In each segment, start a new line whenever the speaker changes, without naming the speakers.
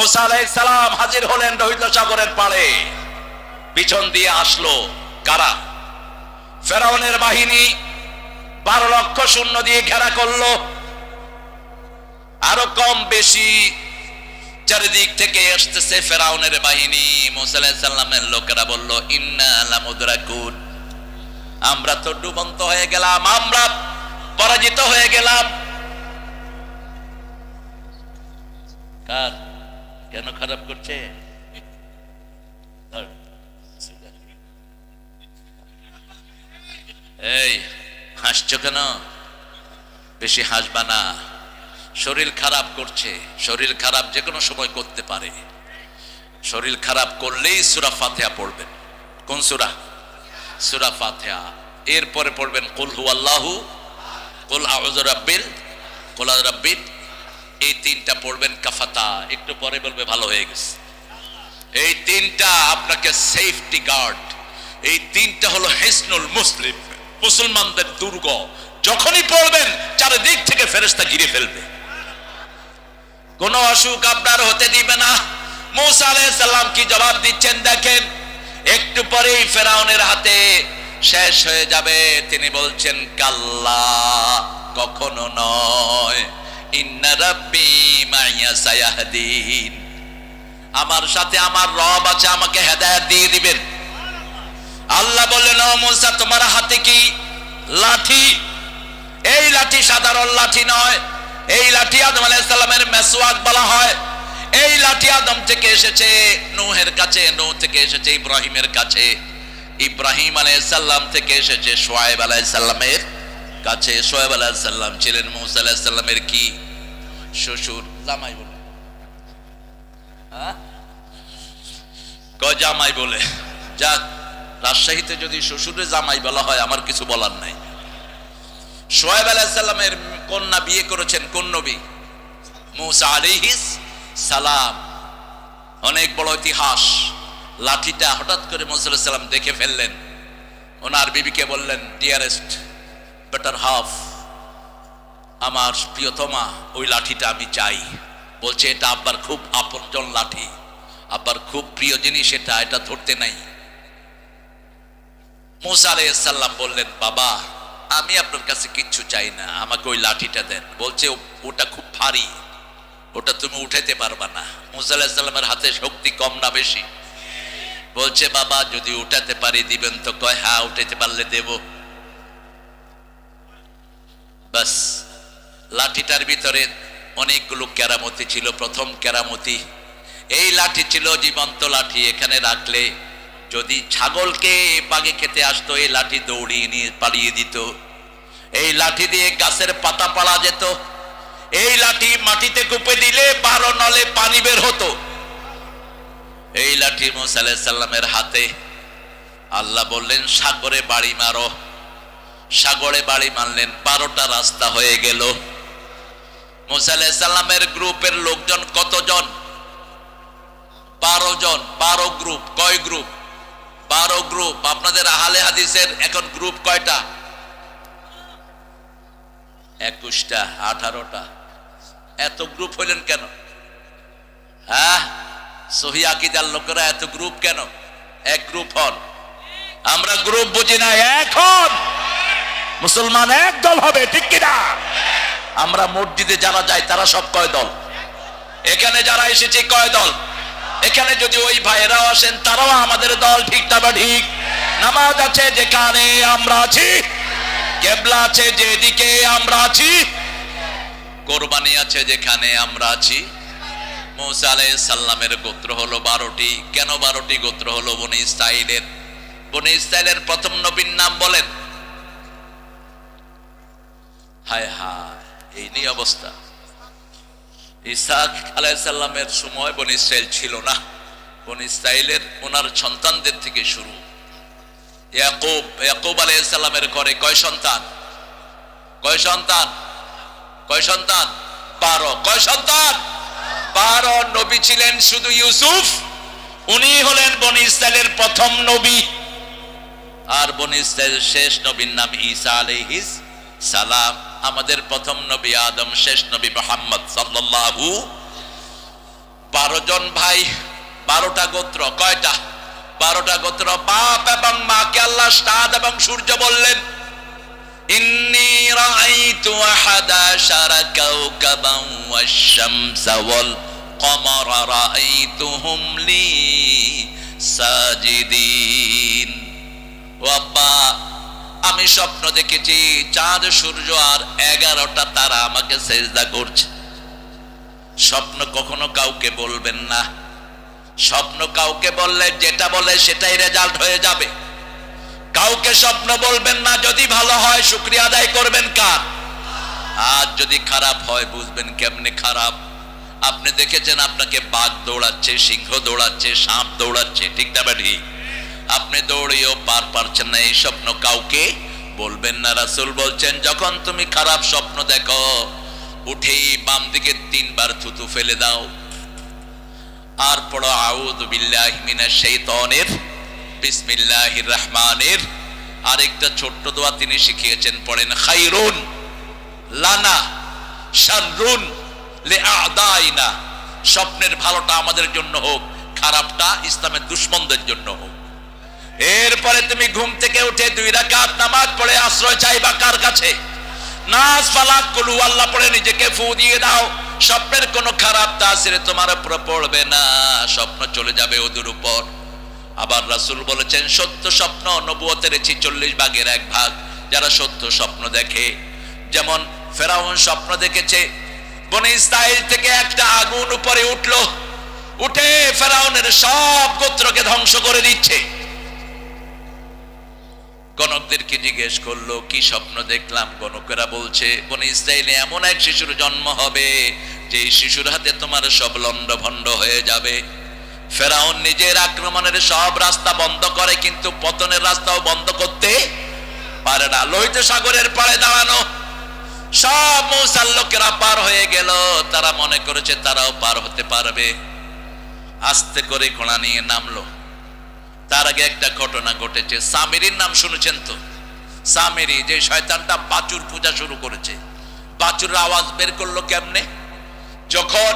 মৌসা আলাইহিস হাজির হলেন রোহিত সাগরের পাড়ে। পিছন দিয়ে আসলো কারা? ফেরাউনের বাহিনী বারো লক্ষ শূন্য দিয়ে ঘেরা করল। আরও কম বেশি চারিদিক থেকে আসতেছে ফেরাউনের বাহিনী। মুসাল্লামের লোকেরা বলল, ইন্না লামুদরাকুন। আমরা তো ডুবন্ত হয়ে গেলাম, আমরা পরাজিত হয়ে গেলাম। কার? কেন খারাপ করছে? এই, হাসছো কেন? বেশি হাসবা না। শরীর খারাপ করছে। শরীর খারাপ যে কোনো সময় করতে পারে। শরীর খারাপ করলেই সুরা ফাতেহা পড়বেন। কোন সুরা? সুরা ফাতেহা। এরপরে পড়বেন, কুল হু আল্লাহু কুল আউযু রাব্বিল? কুল রাব্বিল এই তিনটা পড়বেন কাফাতা। একটু পরে বলবে ভালো হয়ে গেছে। এই তিনটা আপনাকে সেফটি গার্ড এই তিনটা হলো হেসনুল মুসলিম। মুসলমানদের দুর্গ। যখনই পড়বেন, চারিদিক থেকে ফেরেশতা ঘিরে ফেলবে। কোন অসুখ আপনার হতে দিবে না। মুসা আলাইহিস সালাম কি জবাব দিচ্ছেন দেখেন? একটু পরেই ফেরাউনের হাতে শেষ হয়ে যাবে। তিনি বলছেন, কাল্লা, কখনো নয়। মাইয়া আমার সাথে আমার রব আছে, আমাকে হেদায়েত দিয়ে দিবেন। আল্লাহ বললেন মুসা, তোমার হাতে কি লাঠি? এই লাঠি সাধারণ লাঠি নয়। এই লাঠি আদম আলাইসাল্লামের মেসওয়াক বলা হয়। এই লাঠি আদম থেকে এসেছে নূহের কাছে, নূহ থেকে এসেছে ইব্রাহিমের কাছে। ইব্রাহিম আলাইসাল্লাম থেকে এসেছে সোয়েব আলাইসাল্লামের কাছে সোয়েব আলাইসাল্লাম ছিলেন, মৌসা কি? শ্বশুর, জামাই বলে। হ্যাঁ? জামাই বলে? যাক, রাজশাহীতে যদি শ্বশুরে জামাই বলা হয়, আমার কিছু বলার নাই। সোহেব আলাহিসাল্লামের কন্যা বিয়ে করেছেন কোন নবী? মুসা আলিহিস সালাম। অনেক বড় ইতিহাস। লাঠিটা হঠাৎ করে মুসাল্লাম দেখে ফেললেন। ওনার বিবিকে বললেন, ডিয়ারেস্ট বেটার হাফ আমার প্রিয়তমা, ওই লাঠিটা আমি চাই। বলছে, এটা আব্বার খুব আপনজন লাঠি। আব্বার খুব প্রিয় জিনিস এটা এটা ধরতে নাই। মুসা আলাইসাল্লাম বললেন, বাবা, আমি আপনার কাছে কিচ্ছু চাই না, আমাকে ওই লাঠিটা দেন। বলছে, ওটা খুব ভারী, ওটা তুমি উঠাইতে পারবা না। মুসা আলাহিসাল্লামের হাতে শক্তি কম না বেশি। বলছে, বাবা, যদি উঠাতে পারি দিবেন তো, কয় হ্যাঁ উঠাইতে পারলে দেব। বাস, লাঠিটার ভিতরে অনেকগুলো কেরামতি ছিল, প্রথম কেরামতি। এই লাঠি ছিল জীবন্ত লাঠি, এখানে রাখলে যদি ছাগলকে বাগে খেতে আসতো, এই লাঠি দৌড়িয়ে নিয়ে পালিয়ে দিত। এই লাঠি দিয়ে গাছের পাতা পাড়া যেত। এই লাঠি মাটিতে কুপে দিলে বারো নলে পানি বের হতো। এই লাঠি মুসা হাতে আল্লাহ বললেন, সাগরে বাড়ি মারো। সাগরে বাড়ি মানলেন বারোটা রাস্তা হয়ে গেল। মুসা সাল্লামের গ্রুপের লোকজন কতজন? বারো জন। বারো গ্রুপ। কয় গ্রুপ? বারো গ্রুপ। আপনাদের আহলে হাদিসের এখন গ্রুপ কয়টা? একুশটা, আঠারোটা। এত গ্রুপ হইলেন কেন? হ্যাঁ? সহি আকিদার লোকেরা এত গ্রুপ কেন? এক গ্রুপ হন। আমরা গ্রুপ বুঝি না এখন মুসলমান এক দল হবে, ঠিক কিনা? আমরা মসজিদে যারা যাই তারা সব কয় দল? এখানে যারা এসেছে, কয় দল? এখানে যদি ওই ভাইয়েরাও আসেন, তারাও আমাদের দল, ঠিক না বা ঠিক? নামাজ আছে যেখানে আমরা আছি, কেবলা আছে যেদিকে আমরা আছি, কোরবানি আছে যেখানে আমরা আছি। মৌসা সাল্লামের গোত্র হলো বারোটি। কেন বারোটি গোত্র হলো? বনি ইসরাইলের। বনি ইসরাইলের প্রথম নবীর নাম বলেন? হায় হায়, এই নিয়ে অবস্থা। ইসাক আলাইসাল্লামের সময় বন ইসরায়েল ছিল না। বন ইসরায়েলের ওনার সন্তানদের থেকে শুরু। ইয়াকুব ইয়াকুব আলাইসাল্লামের ঘরে কয় সন্তান? কয় সন্তান? কয় সন্তান? বারো। কয় সন্তান? বারো। নবী ছিলেন শুধু ইউসুফ। উনি হলেন বন ইসরায়েলের প্রথম নবী। আর বন ইসরায়েলের শেষ নবীর নাম ঈসা আলাইহিস সালাম। আমাদের প্রথম নবী আদম, শেষ নবী মোহাম্মদ সাল্লাল্লাহু বারো জন ভাই, বারোটা গোত্র, কয়টা? বারোটা গোত্র, বাপ এবং মাকে আল্লাহ সাদ এবং সূর্য বললেন ও আব্বা আমি স্বপ্ন দেখেছি, চাঁদ, সূর্য আর এগারোটা তারা আমাকে সেজদা করছে। স্বপ্ন কখনো কাউকে বলবেন না। স্বপ্ন কাউকে বললে যেটা বলে সেটাই রেজাল্ট হয়ে যাবে। কাউকে স্বপ্ন বলবেন না, যদি ভালো হয় শুক্রিয়া আদায় করবেন কার? আর যদি খারাপ হয়, বুঝবেন কেমনে খারাপ। আপনি দেখেছেন আপনাকে বাঘ দৌড়াচ্ছে, সিংহ দৌড়াচ্ছে, সাপ দৌড়াচ্ছে, ঠিক না ঠিক? আপনি দৌড়িয়েও পার পারছেন না, এই স্বপ্ন কাউকে বলবেন না। রাসুল বলছেন, যখন তুমি খারাপ স্বপ্ন দেখো, উঠেই বাম দিকে তিনবার থুতু ফেলে দাও। আর পড়ো, আউযু বিল্লাহি মিনাশ শাইতানির বিসমিল্লাহির রহমানের। আরেকটা ছোট্ট দোয়া তিনি শিখিয়েছেন, পড়েন, খাইরুন লানা শাররুন লিআদাইনা। স্বপ্নের ভালোটা আমাদের জন্য হোক, খারাপটা ইসলামের দুশ্মনদের জন্য হোক। এরপরে তুমি ঘুম থেকে উঠে দুই রাকাত নামাজ পড়ে আশ্রয় চাইবা কার কাছে? নাস ফালাক কুলু, আল্লাহ পড়ে নিজেকে ফু দিয়ে দাও। স্বপ্নের কোনো খারাপ তাসিরে তোমার উপর পড়বে না, স্বপ্ন চলে যাবে ওদের উপর। আবার রাসূল বলেছেন, সত্য স্বপ্ন নবুয়তের ছিচল্লিশ ভাগের এক ভাগ, যারা সত্য স্বপ্ন দেখে। যেমন ফেরাউন স্বপ্ন দেখেছে, বনে ইসরাইল থেকে একটা আগুন উপরে উঠল, উঠে ফেরাউনের সব গোত্রকে ধ্বংস করে দিচ্ছে। গণকদেরকে জিজ্ঞেস করল, কি স্বপ্ন দেখলাম? গণকেরা বলছে কোন ইসরায়েলে এমন এক শিশুর জন্ম হবে যে শিশুর হাতে তোমার সব লন্ড ভন্ড হয়ে যাবে। ফেরাউন নিজের আক্রমণের সব রাস্তা বন্ধ করে, কিন্তু পতনের রাস্তাও বন্ধ করতে পারে না। লোহিত সাগরের পাড়ে দাঁড়ানো সব মৌসার লোকেরা পার হয়ে গেল। তারা মনে করেছে তারাও পার হতে পারবে। আস্তে করে ঘোড়া নিয়ে নামলো। তার আগে একটা ঘটনা ঘটেছে। সামিরির নাম শুনেছেন তো? সামিরি, যে শয়তানটা বাচুর পূজা শুরু করেছে। বাচুর আওয়াজ বের করল কেমনে? যখন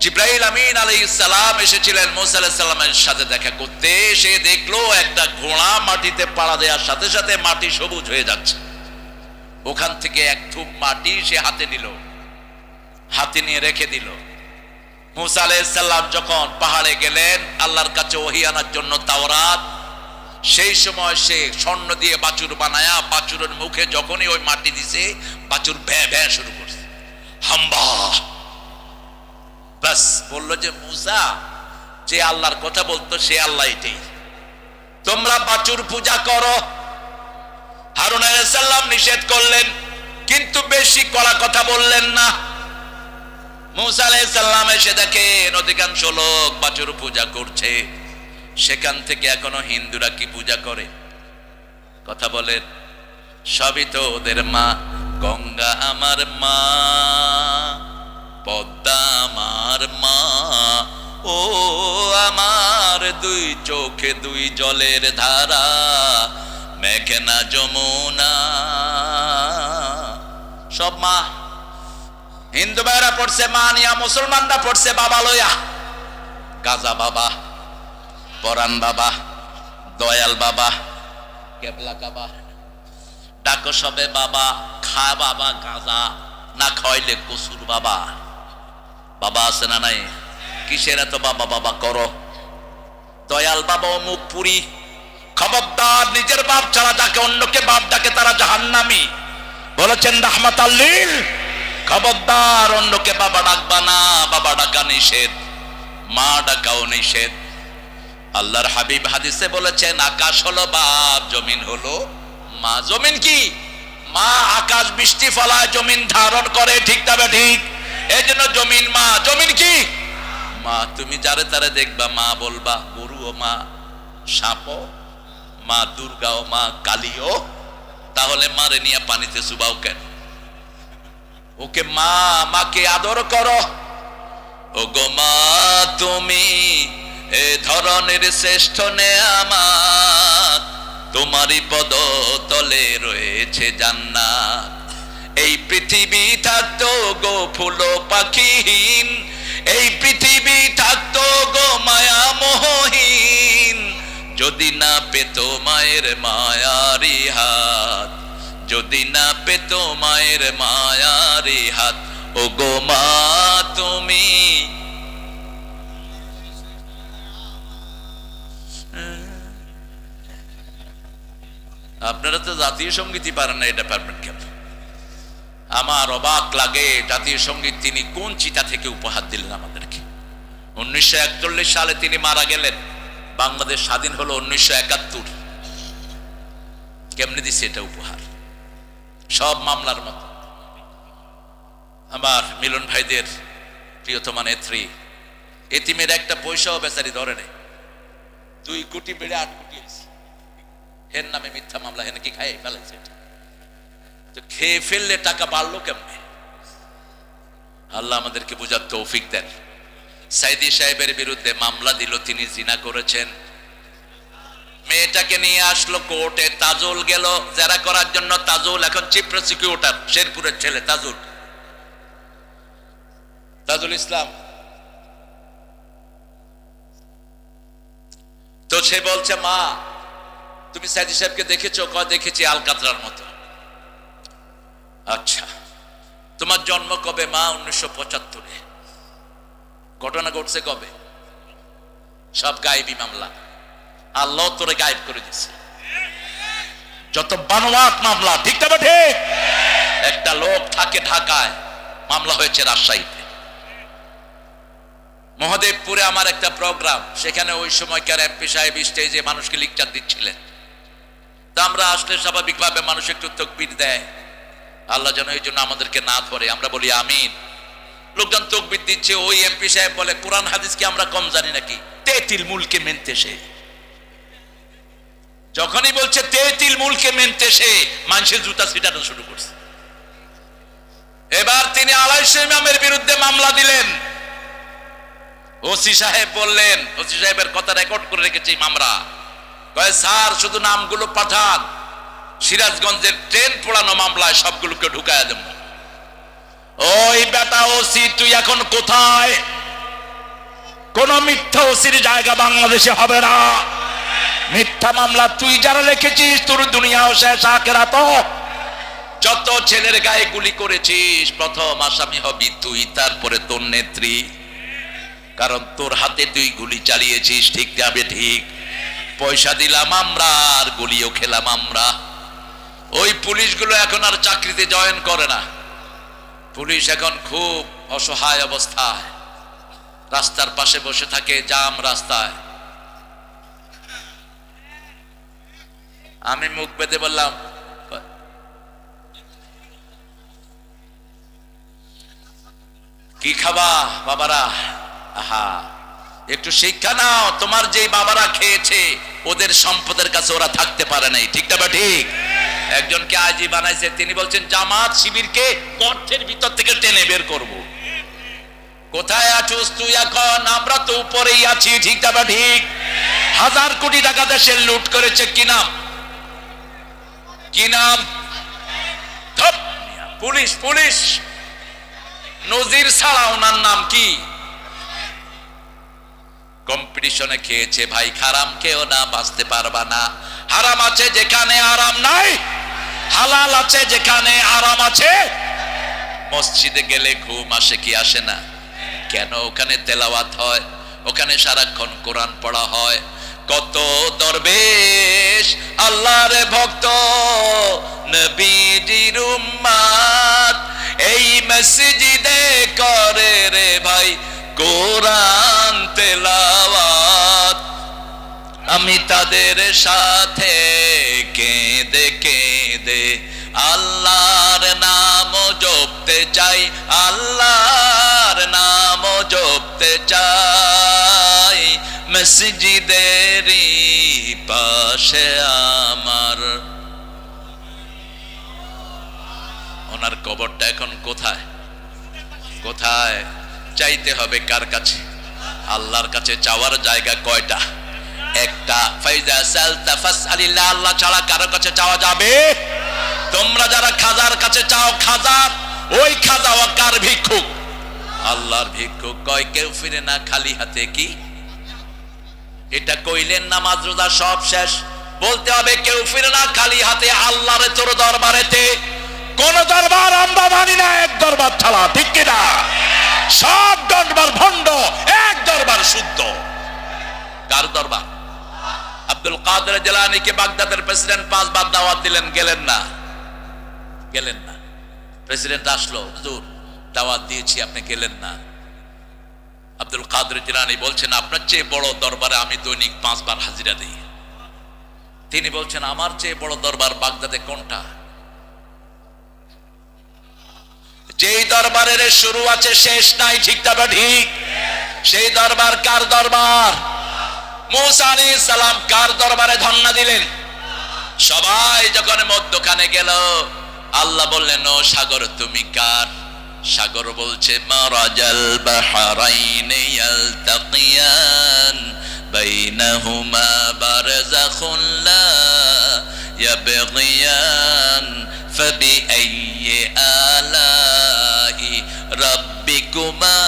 জিব্রাহিল আমিন আলাই সালাম এসেছিলেন, মোসা সাল্লামের সাথে দেখা করতে, সে দেখল একটা ঘোড়া মাটিতে পাড়া দেওয়ার সাথে সাথে মাটি সবুজ হয়ে যাচ্ছে। ওখান থেকে এক থুপ মাটি সে হাতে নিল। হাতে নিয়ে রেখে দিল। মুসা আলাইসাল্লাম যখন পাহাড়ে গেলেন, আল্লাহর কাছে ওহি আনার জন্য তাওরাত, সেই সময় সে স্বর্ণ দিয়ে বাছুর বানায়া, বাছুরের মুখে যখনই ওই মাটি দিছে, বাছুর ভ্যা ভ্যা শুরু করছে। হাম্বা! ব্যাস, বলল যে, মুসা, যে আল্লাহর কথা বলতো, সে আল্লাহ এটাই। তোমরা বাছুর পূজা করো। হারুন আলাইসাল্লাম নিষেধ করলেন, কিন্তু বেশি কড়া কথা বললেন না। মুসা এসে দেখেন অধিকাংশ লোক বাছুর পূজা করছে। সেখান থেকে এখনও হিন্দুরা কি পূজা করে? কথা বলেন, সবই তো ওদের মা। গঙ্গা আমার মা, পদ্মা আমার মা। ও আমার দুই চোখে দুই জলের ধারা, মেঘনা যমুনা। সব মা হিন্দু ভাইরা পড়ছে, মা নিয়া মুসলমানরা পড়ছে, বাবা লইয়া। গাজা বাবা পরান বাবা, দয়াল বাবা, কেবলা কাবা। ডাকো সবে বাবা, খা বাবা গাজা, না খাইলে কসুর বাবা। বাবা আছে না নাই? কিসের এত বাবা বাবা করো? দয়াল বাবা মুখ পুরি। খবরদার, নিজের বাপ ছাড়া যাকে অন্যকে বাপ ডাকে তারা জাহান্নামি। বলেছেন রাহমাত আল্লিল খবরদার, অন্যকে বাবা ডাকবা না, বাবা ডাকা নিষেধ, মা ডাকাও নিষেধ। আল্লাহর হাবিব হাদিসে বলেছেন, আকাশ হলো বাপ, জমিন হলো মা। জমিন কি? মা আকাশ বৃষ্টি ফলায়, জমিন ধারণ করে, ঠিক তবে ঠিক? এই জন্য জমিন মা। জমিন কি? মা, তুমি যারে তারে দেখবা, মা বলবা গরু ও মা, সাপও মা দুর্গা ও মা, কালীও। তাহলে মারে নিয়ে পানিতে চুবাও কেন? ওকে মা, মাকে আদর করো। ও গো মা, তুমি এ ধরনের শ্রেষ্ঠ নে নেয়ামাত তোমারই পদ তলে রয়েছে জান্নাত। এই পৃথিবী থাকতো গো ফুল পাখিহীন, এই পৃথিবী থাকতো গো মায়া মোহহীন। যদি না পেত মায়ের মায়ারি হাত যদি না পেত মায়ের মায়ারি হাত ও গো মা তুমি। আপনারা তো জাতীয় সঙ্গীতই পারেন না, এটা পারবেন কেন? আমার অবাক লাগে, জাতীয় সংগীত তিনি কোন চিতা থেকে উপহার দিলেন আমাদেরকে? উনিশশো একচল্লিশ সালে তিনি মারা গেলেন। বাংলাদেশ স্বাধীন হলো উনিশশো একাত্তর। কেমনে দিচ্ছে এটা উপহার? সব মামলার মতো। আমার মিলন ভাইদের প্রিয়তমা নেত্রী, এতিমের একটা পয়সাও বেচারি ধরে নেই দুই কোটি বেড়ে আট কোটি হের নামে মিথ্যা মামলা, হেন কি খাই ফেলেছে তো খেয়ে ফেললে টাকা বাড়লো কেমনে? আল্লাহ আমাদেরকে বোঝার তৌফিক দেন। সাইদি সাহেবের বিরুদ্ধে মামলা দিল, তিনি জিনা করেছেন। মেয়েটাকে নিয়ে আসলো কোর্টে, তাজুল গেল। জেরা করার জন্য তাজুল এখন চিফ প্রসিকিউটর, শেরপুরের ছেলে, তাজুল। তাজুল ইসলাম। তো সে বলছে, মা, তুমি সাইদি সাহেবকে দেখেছ? কয়, দেখেছি আলকাতরার মতো। আচ্ছা তোমার জন্ম কবে, মা? উনিশশো পঁচাত্তরে। ঘটনা ঘটছে কবে? সব গায়েবী মামলা। আল্লাহ তোরে গায়েব করে দিছে। যত বানোয়াট মামলা, ঠিক তবে ঠিক একটা লোক থাকে ঢাকায়, মামলা হয়েছে রাজশাহীতে। মহাদেবপুরে আমার একটা প্রোগ্রাম, সেখানে ওই সময়কার এমপি সাহেব স্টেজে মানুষকে লিকচার দিচ্ছিলেন। তা আমরা আসলে স্বাভাবিকভাবে মানুষ একটু তকবির দেয়। আল্লাহ যেন এই জন্য আমাদেরকে না ধরে। আমরা বলি, আমিন। লোকজন তকবির দিচ্ছে, ওই এমপি সাহেব বলে, কোরআন হাদিস কি আমরা কম জানি নাকি? তেতিল মূলকে মেনতে সে যখনই বলছে, তেতিল মূলকে মেনতে সে মানুষের জুতা ছিটানো শুরু করছে। এবার তিনি আড়াইশো ইমামের বিরুদ্ধে মামলা দিলেন। ওসি সাহেব বললেন, ওসি সাহেবের কথা রেকর্ড করে রেখেছি মামরা কয়, স্যার, শুধু নামগুলো পাঠান। সিরাজগঞ্জের ট্রেন পোড়ানো মামলায় সবগুলোকে ঢুকায় দেব। ওই বেটা ওসি, তুই এখন কোথায়?
কোন মিথ্যা ওসির জায়গা বাংলাদেশে হবে না। মিথ্যা মামলা, তুই যারা লিখেছিস, তোর দুনিয়াও শেষ আখেরা তো
যত ছেলের গায়ে গুলি করেছিস, প্রথম আসামি হবি তুই, তারপরে তোর নেত্রী। কারণ তোর হাতে তুই গুলি চালিয়েছিস, ঠিক যাবে ঠিক? পয়সা দিলাম আমরা, আর গুলিও খেলাম আমরা। ওই পুলিশগুলো এখন আর চাকরিতে জয়েন করে না। পুলিশ এখন খুব অসহায় অবস্থায়। রাস্তার পাশে বসে থাকে জাম রাস্তায়। আমি মুখ বেঁধে বললাম, কি খাবা বাবারা? আহা, একটু শিক্ষা নাও, তোমার যে বাবারা খেয়েছে, ওদের সম্পদের কাছে ওরা থাকতে পারে নাই। ঠিক না ঠিক? একজনকে আজই বানাইছে, তিনি বলছেন, জামাত শিবিরকে গর্তের ভিতর থেকে টেনে বের করব। কোথায় আছোস তুই এখন? আমরা তো উপরেই আছি। ঠিক না ঠিক? হাজার কোটি টাকা দেশের লুট করেছে কি নাম? কি নাম? Police police! নজির ছাড়া ওনার নাম কি? কম্পিটিশনে খেয়েছে ভাই খারাম খেও না, বাঁচতে পারবা না। হারাম আছে যেখানে আরাম নাই, হালাল আছে যেখানে আরাম আছে। মসজিদে গেলে ঘুম আসে কি আসে না? কেন ওখানে তেলাওয়াত হয়? ওখানে সারাক্ষণ কোরআন পড়া হয়? কত দরবেশ, আল্লাহর ভক্ত, নবীজির উম্মাত এই মসজিদে করে রে ভাই কোরআন তেলাওয়াত। আমি তাদের সাথে কেঁদে কেঁদে আল্লাহর নাম জপতে চাই, আল্লাহর নাম জপতে চাই। মসজিদেরই পাশে আমার। ওনার কবরটা এখন কোথায়? কোথায়? চাইতে হবে কার কাছে? আল্লাহর কাছে চাওয়ার জায়গা কয়টা? একটা ছাড়া কাছে চাওয়া যাবে? তোমরা যারা খাজার কাছে চাও ওই কার ভিক্ষুক? আল্লাহর ভিক্ষুক কয়, কেউ ফিরে না, খালি হাতে কি? এটা কইলেন নামাজ রোজা সব শেষ। বলতে হবে কেউ ফিরে না, খালি হাতে আল্লাহর, তোর দরবারেতে।
কোন দরবার আমরা মানি না, এক দরবার ছাড়া, ঠিক কিনা সব দরবার ভণ্ড, এক দরবার শুদ্ধ।
কার দরবার? আব্দুল কাদের জেলানিকে বাগদাদের প্রেসিডেন্ট পাঁচবার দাওয়াত দিলেন, গেলেন না? গেলেন না। প্রেসিডেন্ট আসলো, হুজুর, দাওয়াত দিয়েছি, আপনি গেলেন না। আব্দুল কাদের জিলানি বলছেন, আপনার চেয়ে বড় দরবারে আমি দৈনিক পাঁচবার হাজিরা দিই। তিনি বলছেন, আমার চেয়ে বড় দরবার বাগদাদে কোনটা? যেই দরবারের শুরু আছে, শেষ নাই, ঠিক তবে ঠিক? সেই দরবার কার দরবার? মুসা আলী সালাম কার দরবারে ধন্না দিলেন? সবাই যখন মধ্যখানে গেল, আল্লাহ বললেন, ও সাগর, তুমি কার? সাগর বলছে, মারাজাল বাহারাইনে ইয়ালতাকিয়ান বাইনাহুমা বারযাখুন লা ইয়াবগিয়ান ফাবিআইয়ি আলাই রাব্বিকুমা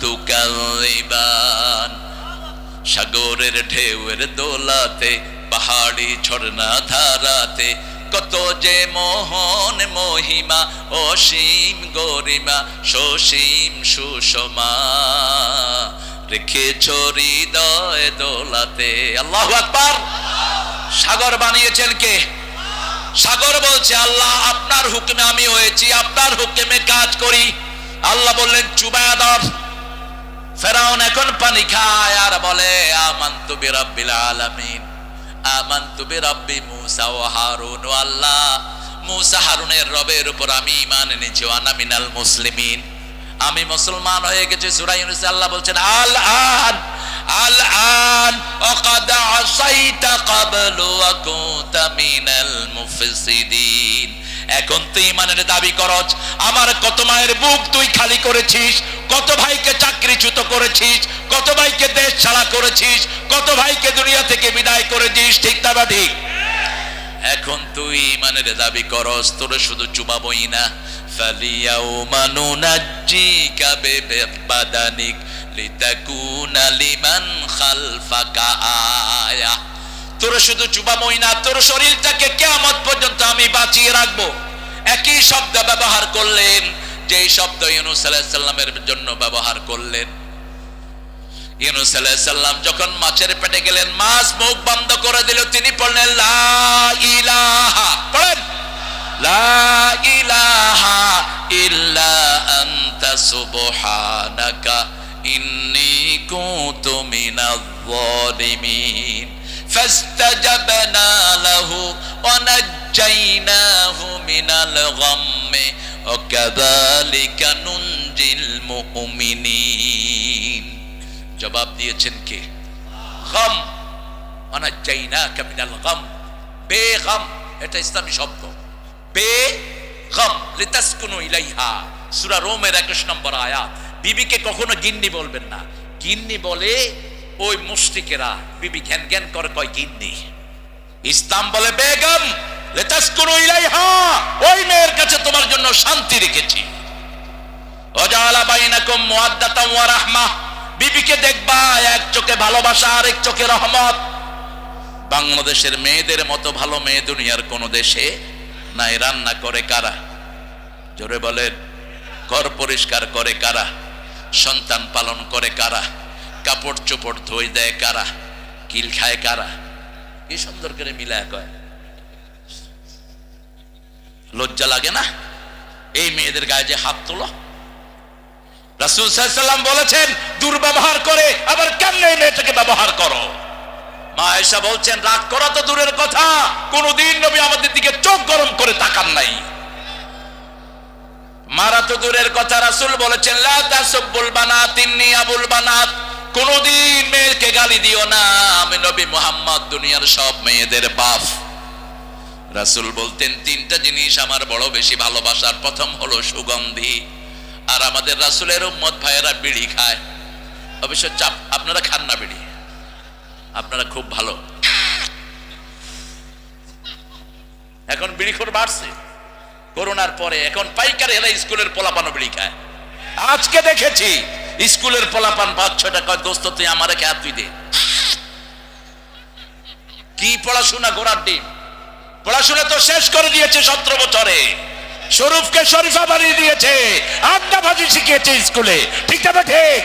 তুকাল্লিবান সাগরের ঢেউয়ের দোলাতে, পাহাড়ি ঝর্ণা ধারাতে কত যে মোহন মহিমা, অসীম গরিমা, সসীম সুষমা। রেখে হৃদয় দোলাতে। আল্লাহ আকবার। সাগর বানিয়েছেন কে? সাগর বলছে, আল্লাহ, আপনার হুকুমে আমি হয়েছি, আপনার হুকুমে কাজ করি। আল্লাহ বললেন, চুবায়াদর। ফেরাউন এখন পানি খায় আর বলে, আমান্তু বিরাব্বিল আলামিন। আমান্তু বিরাব্বি মুসা ও হারুন ও আল্লাহ। মুসা হারুনের রবের উপর আমি ঈমান এনেছি আনা মিনাল মুসলিমিন। আমি মুসলমান হয়ে গেছি, সূরা ইউনূস আল্লাহ বলছেন, আল আন আল আন, ওয়াকাদ আসাইতা ক্বাবলু ওয়া কুনতা মিনাল মুফসিদিন। এখন তুই ইমানের দাবি করছ। আমার কত মায়ের বুক তুই খালি করেছিস? কত ভাইকে চাকরিচ্যুত করেছিস? কত ভাইকে দেশ ছাড়া করেছিস? কত ভাইকে দুনিয়া থেকে বিদায় করেছিস? ঠিক না বা ঠিক? এখন তুই ইমানের দাবি করস তোর শুধু চুবাবই না। ফালিয়াউমা নুনাজ্জিকা বিবাদানিক লিতাকুনা লিমান খালফাকা আয়া। তোর শুধু চুবাবই না, তোর শরীরটাকে কেমন পর্যন্ত আমি বাঁচিয়ে রাখব। একই শব্দ ব্যবহার করলেন, যেই শব্দ ইউনুস আলাইহিস জন্য ব্যবহার করলেন। ইউনুস যখন মাছের পেটে গেলেন, মাছ মুখ বন্ধ করে দিল, তিনি পড়লেন, লা ইলাহা। পড়েন। লা ইলাহা ইল্লা আনতা সুবহানাকা, ইন্নী কুনতু মিনাজ জালিমিন فاستجبنا له ونجيناه من الغم وكذلك ننجي المؤمنين জবাব দিয়েছেন কে গম অনাজ্জাইনাকা মিনাল গম বেগম এটা ইসলামী শব্দ বে গম লিতাসকুনু ইলাইহা সূরা রোমের 21 নম্বর আয়াত বিবিকে কখনো গিন্নি বলবেন না গিন্নি বলে ওই মুশরিকেরা বিবি ঘ্যান ঘ্যান করে কয়, গিন্নি, ইসলাম বলে বেগম ওই মেয়ের কাছে তোমার জন্য শান্তি রেখেছি। ওয়াজালা ওয়া বিবিকে দেখবা, এক চোখে ভালোবাসা আর এক চোখে রহমত। বাংলাদেশের মেয়েদের মতো ভালো মেয়ে দুনিয়ার কোন দেশে নাই, রান্না করে কারা? জোরে বলেন, ঘর পরিষ্কার করে কারা? সন্তান পালন করে কারা? কাপড় চোপড় ধুই দেয় কারা? কিল খায় কারা? কি সুন্দর করে মিলায় কয়। লজ্জা লাগে না? এই মেয়েদের গায়ে যে হাত তোলো। রাসুল সাল্লাম বলেছেন, দুর্ব্যবহার করে আবার কেমনে মেয়েটাকে ব্যবহার করো? মা এসা বলছেন, রাগ করা তো দূরের কথা। কোনদিন নবী আমাদের দিকে চোখ গরম করে তাকান নাই। মারা তো দূরের কথা, রাসুল বলেছেন, লা তাসুব্বুল বানাত, ইন্নী আবুল বানাত। কোনদিন মেয়েকে গালি দিও না। আমি নবী মুহাম্মদ, দুনিয়ার সব মেয়েদের বাপ। রাসুল বলতেন, তিনটা জিনিস আমার বড় বেশি ভালোবাসার। প্রথম হলো সুগন্ধি, আর আমাদের রাসুলের উম্মত ভাইয়েরা বিড়ি খায়। অবশ্য চাপ, আপনারা খান না বিড়ি। আপনারা খুব ভালো। এখন বিড়ি বিড়িখোর বাড়ছে। করোনার পরে এখন পাইকারি এরা স্কুলের পোলাপানো বিড়ি খায়। আজকে দেখেছি স্কুলের পোলাপান পাঁচ ছয়টা কয়, দোস্ত, তুই আমার একে হাত তুই দে। কি পড়াশোনা গোড়ার ডিম
পড়াশোনা তো শেষ করে দিয়েছে সতেরো বছরে। স্বরূপকে শরীফা বানিয়ে দিয়েছে। আড্ডা ভাজি শিখিয়েছে স্কুলে। ঠিক না ঠিক?